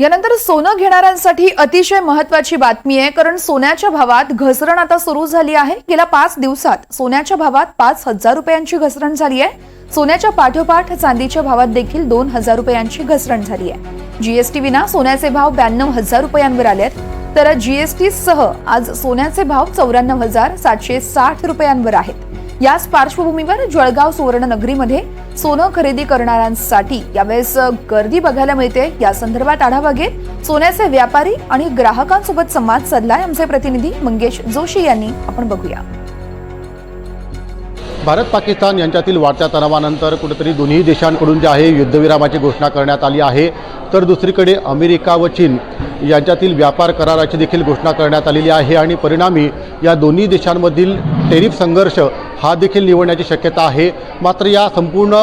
यानंतर सोनं घेणाऱ्यांसाठी अतिशय महत्वाची बातमी आहे कारण सोन्याच्या भावात घसरण आता सुरू झाली आहे. गेल्या पाच दिवसात सोन्याच्या भावात पाच हजार रुपयांची घसरण झाली आहे. सोन्याच्या पाठोपाठ चांदीच्या भावात देखील दोन हजार रुपयांची घसरण झाली आहे. जीएसटी विना सोन्याचे भाव ब्याण्णव हजार रुपयांवर आले आहेत. तर जीएसटी सह आज सोन्याचे भाव चौऱ्याण्णव हजार सातशे साठ रुपयांवर आहेत. याच पार्श्वभूमीवर जळगाव सुवर्णनगरीमध्ये सोनं खरेदी करणाऱ्यांसाठी यावेळेस गर्दी बघायला मिळते. या संदर्भात आढावा घेत सोन्याचे व्यापारी आणि ग्राहकांसोबत संवाद साधलाय आमचे प्रतिनिधी मंगेश जोशी यांनी. आपण बघूया. भारत पाकिस्तान यांच्यातील वाढत्या तणावानंतर कुठेतरी दोन्ही देशांकडून जे आहे युद्धविरामाची घोषणा करण्यात आली आहे. तर दुसरीकडे अमेरिका व चीन यांच्यातील व्यापार कराराची देखील घोषणा करण्यात आलेली आहे आणि परिणामी या दोन्ही देशांमधील टेरिफ संघर्ष हा देखील निवडण्याची शक्यता आहे. मात्र या संपूर्ण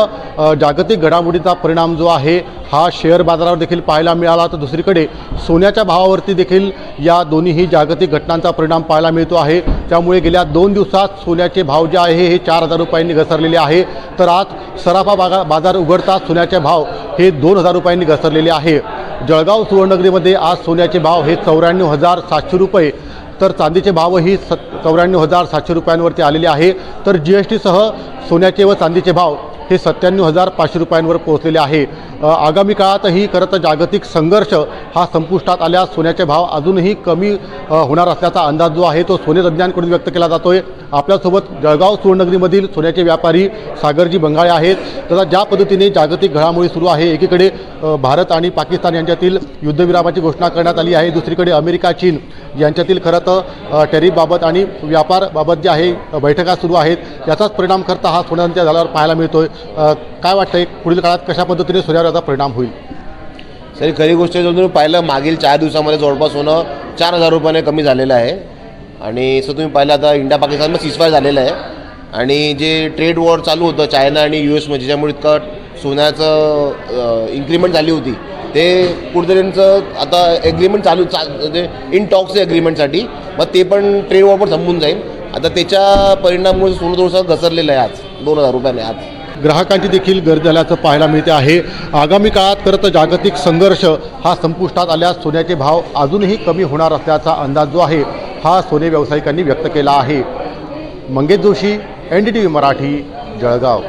जागतिक घडामोडीचा परिणाम जो आहे हा शेअर बाजारावर देखील पाहायला मिळाला. तर दुसरीकडे सोन्याच्या भावावरती देखील या दोन्हीही जागतिक घटनांचा परिणाम पाहायला मिळतो आहे. त्यामुळे गेल्या दोन दिवसात सोन्याचे भाव जे आहे हे चार हजार रुपयांनी घसरलेले आहे. तर आज सराफा बागा बाजार उघडताच सोन्याचे भाव हे दोन हजार रुपयांनी घसरलेले आहे. जळगाव सुवर्णनगरीमध्ये आज सोन्याचे भाव हे चौऱ्याण्णव हजार सातशे रुपये तर चांदीचे भावही स चौऱ्याण्णव हजार सातशे रुपयांवरती आलेले आहे. तर जी एस टीसह सोन्याचे व चांदीचे भाव हे सत्त्याण्णव हजार पाचशे रुपयांवर पोहोचलेले आहे. आगामी काळातही खरं तर जागतिक संघर्ष हा संपुष्टात आल्यास सोन्याचे भाव अजूनही कमी होणार असल्याचा अंदाज जो आहे तो सोने तज्ज्ञांकडून व्यक्त केला जातो आहे आपल्यासोबत जळगाव सुवर्णनगरीमधील सोन्याचे व्यापारी सागरजी बंगाळे आहेत. तथा ज्या पद्धतीने जागतिक घडामोडी सुरू आहे एकीकडे भारत आणि पाकिस्तान यांच्यातील युद्धविरामाची घोषणा करण्यात आली आहे दुसरीकडे अमेरिका चीन यांच्यातील खरं तर टॅरिफबाबत आणि व्यापारबाबत जे आहे बैठका सुरू आहेत. याचाच परिणाम करता हा सोन्याच्या झाल्यावर पाहायला मिळतोय. आहे काय वाटतंय? पुढील काळात कशा पद्धतीने सोन्यावर याचा परिणाम होईल. सर खरी गोष्ट जर तुम्ही पाहिलं मागील चार दिवसामध्ये जवळपास होणं चार हजार रुपयाने कमी झालेलं आहे. आणि सर तुम्ही पाहिलं आता इंडिया पाकिस्तानमध्ये सिसफायर झालेलं आहे. आणि जे ट्रेड वॉर चालू होतं चायना आणि यू एसमध्ये ज्यामुळे इतकं सोन्याचं इन्क्रीमेंट झाली होती ते कुठेतरींचं आता ॲग्रीमेंट चालू चा म्हणजे इन टॉक्स ॲग्रीमेंटसाठी मग ते पण ट्रेड वॉर पण संपून जाईल. आता त्याच्या परिणामामुळे सोनं थोडंसं घसरलेलं आहे आज दोन हजार रुपयाने आज. ग्राहकांची देखील गर्दी झाल्याचं पाहायला मिळते आहे. आगामी काळात खरं तर जागतिक संघर्ष हा संपुष्टात आल्यास सोन्याचे भाव अजूनही कमी होणार असल्याचा अंदाज जो आहे हा सोने व्यावसायिकांनी व्यक्त केला आहे. Mangesh Joshi N D T V Marathi Jalgaon.